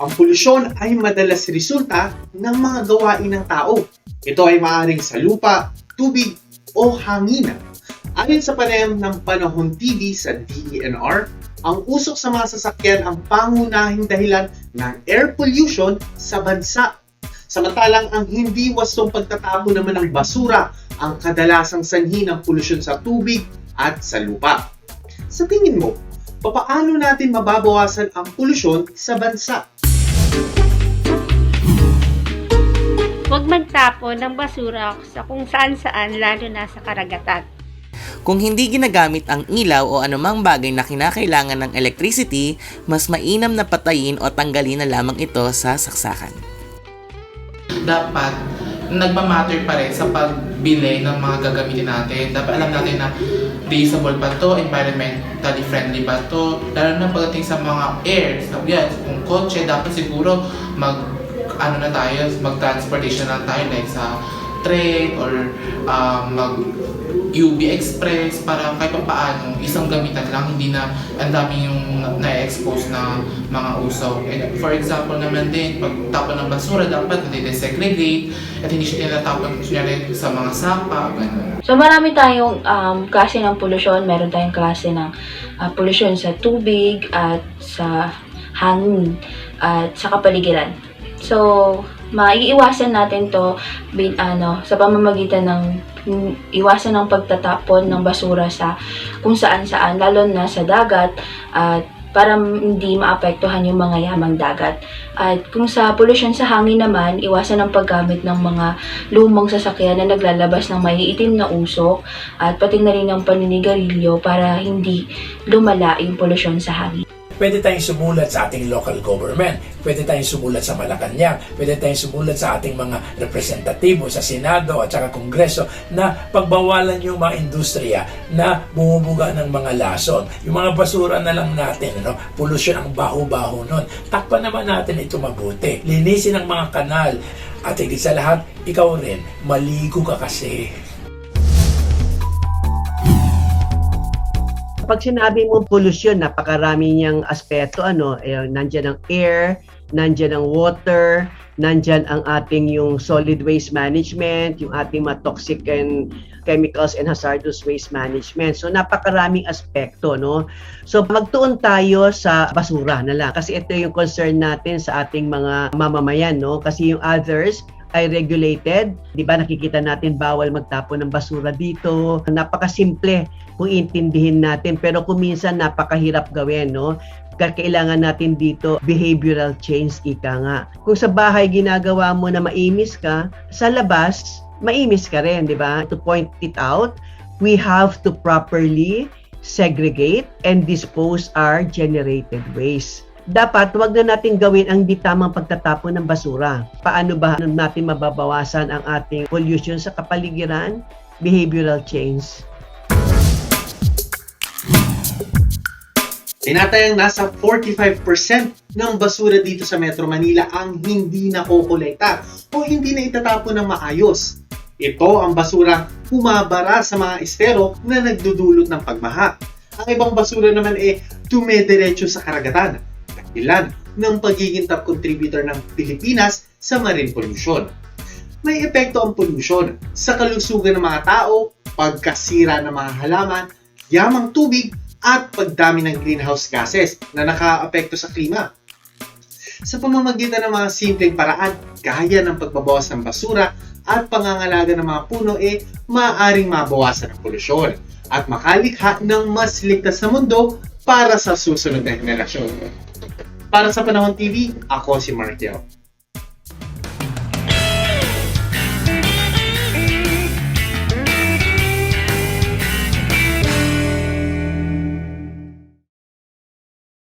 Ang polusyon ay madalas resulta ng mga gawain ng tao. Ito ay maaaring sa lupa, tubig, o hangin. Ayon sa panayam ng Panahon TV sa DENR, ang usok sa mga sasakyan ang pangunahing dahilan ng air pollution sa bansa. Samantalang ang hindi wastong pagtatapon naman ng basura ang kadalasang sanhi ng polusyon sa tubig at sa lupa. Sa tingin mo, papaano natin mababawasan ang polusyon sa bansa? Huwag magtapon ng basura sa kung saan-saan lalo na sa karagatan. Kung hindi ginagamit ang ilaw o anumang bagay na kinakailangan ng electricity, mas mainam na patayin o tanggalin na lamang ito sa saksakan. dapat nagmamatter pa rin sa pagbili ng mga gagamitin natin. Dapat alam natin na reusable ba to, environmentally friendly ba to, lalo na pagdating sa mga air. Sabi yan, kung kotse, dapat siguro mag ano na tayo, mag-transportation na tayo like sa train or um, mag UB Express para kahit pa paano isang gamitan lang hindi na ang dami yung na-expose na mga usaw. And for example naman din, pag tapon ng basura dapat hindi desegregate at hindi siya tinatapon kunyari sa mga sapa, ganun. So marami tayong um, klase ng polusyon. Meron tayong klase ng uh, polusyon sa tubig at sa hangin at sa kapaligiran. So, maiiwasan natin to bin, ano, sa pamamagitan ng iwasan ng pagtatapon ng basura sa kung saan-saan, lalo na sa dagat at para hindi maapektuhan yung mga yamang dagat. At kung sa pollution sa hangin naman, iwasan ang paggamit ng mga lumang sasakyan na naglalabas ng maiitim na usok at pati na rin ng paninigarilyo para hindi lumala yung pollution sa hangin. Pwede tayong sumulat sa ating local government. Pwede tayong sumulat sa Malacanang. Pwede tayong sumulat sa ating mga representatibo sa Senado at saka Kongreso na pagbawalan yung mga industriya na bumubuga ng mga lason. Yung mga basura na lang natin, ano, pollution ang baho-baho nun. Takpan naman natin ito mabuti. Linisin ang mga kanal. At higit sa lahat, ikaw rin, maligo ka kasi. Pag sinabi mo pollution, napakarami niyang aspeto. Ano, eh, nandyan ang air, nandyan ang water, nandyan ang ating yung solid waste management, yung ating mga toxic and chemicals and hazardous waste management. So napakaraming aspekto, no? So magtuon tayo sa basura na lang kasi ito yung concern natin sa ating mga mamamayan, no? Kasi yung others ay regulated. Di ba nakikita natin bawal magtapon ng basura dito. Napakasimple kung intindihin natin pero kung minsan napakahirap gawin, no? Kailangan natin dito behavioral change, ika nga. Kung sa bahay ginagawa mo na maimis ka, sa labas, maimis ka rin, di ba? To point it out, we have to properly segregate and dispose our generated waste dapat wag na natin gawin ang di tamang pagtatapon ng basura. Paano ba natin mababawasan ang ating pollution sa kapaligiran? Behavioral change. Tinatayang nasa 45% ng basura dito sa Metro Manila ang hindi nakokolekta o hindi na itatapon ng maayos. Ito ang basura humabara sa mga estero na nagdudulot ng pagmaha. Ang ibang basura naman eh tumediretso sa karagatan. Dahilan ng pagiging top contributor ng Pilipinas sa marine pollution. May epekto ang pollution sa kalusugan ng mga tao, pagkasira ng mga halaman, yamang tubig at pagdami ng greenhouse gases na nakaapekto sa klima. Sa pamamagitan ng mga simpleng paraan, gaya ng pagbabawas ng basura at pangangalaga ng mga puno eh maaaring mabawasan ang polusyon at makalikha ng mas ligtas na mundo para sa susunod na henerasyon. Para sa Panahon TV, ako si Mark.